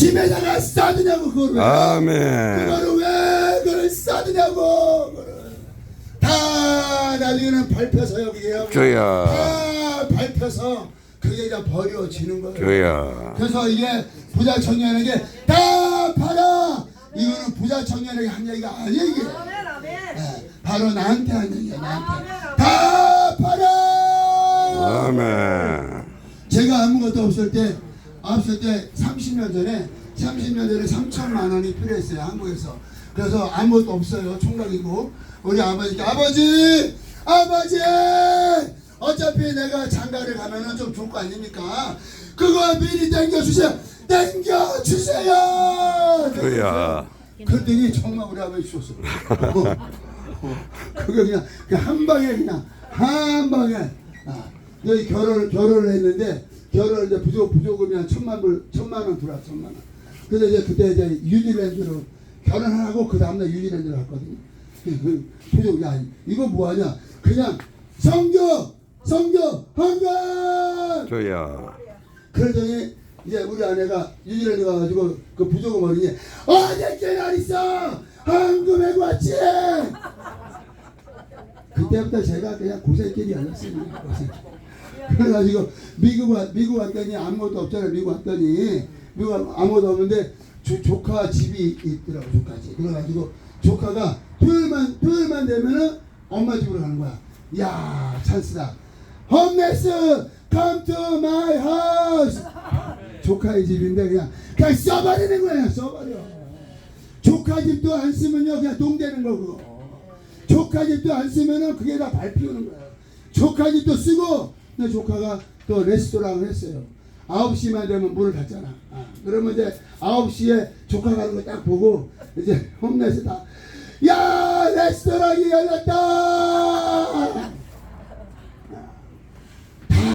집에다가 싸드냐고 그걸 왜 아멘. 그거를 왜 그걸 싸드냐고. 다 나중에는 밟혀서 여기에요 주여. 다 밟혀서 그게 다 버려지는 거예요 주여. 그래서 이게 부자 청년에게 다 팔아 이거는 부자 청년에게 한 얘기가 아니에요 이게 아멘 아멘. 예, 바로 나한테 한 얘기야 나한테 다 팔아 아멘. 제가 아무것도 없을 때 없을 때 30년 전에 30년 전에 3천만 원이 필요했어요 한국에서. 그래서 아무것도 없어요 총각이고. 우리 아버지께 아버지! 아버지! 어차피 내가 장가를 가면은 좀 좋을 거 아닙니까? 그거 미리 땡겨주세요. 땡겨주세요! 주여. 그랬더니 정말 우리 아버지 주셨어 어, 어, 그거 그냥, 그냥 한 방에 그냥 한 방에. 아, 여기 결혼을 결혼을 했는데 결혼을 이제 부족 부족금이 한 천만 불 천만 원 들어와 천만 원. 그래서 이제 그때 이제 뉴질랜드로 결혼하고 그 다음날 뉴질랜드로 갔거든요. 그 부족 야 이거 뭐하냐 그냥 성교 성교 한가 주여. 그러더니 이제 우리 아내가 뉴질랜드 가가지고 그 부족금 어린이 어저께 날 있어 한국에 왔지 그때부터 제가 그냥 고생길이 아니었습니다 고생길. 그래가지고 미국 와 미국 왔더니 아무것도 없잖아요. 미국 왔더니. 미국 아무것도 없는데 조, 조카 집이 있더라고 조카 집. 그래가지고 조카가 토요일만 토요일만 되면은 엄마 집으로 가는 거야. 야 찬스다. 홈레스 come to my house. 조카의 집인데 그냥 그냥 써버리는 거야 써버려. 조카 집도 안 쓰면요 그냥 동되는 거고 조카 집도 안 쓰면은 그게 다 밟히는 거야. 조카 집도 쓰고 근데 조카가 또 레스토랑을 했어요. 9시만 되면 문을 닫잖아. 아, 그러면 이제 9시에 조카 가는 거 딱 보고 이제 홈레스 다야 레스토랑이 열렸다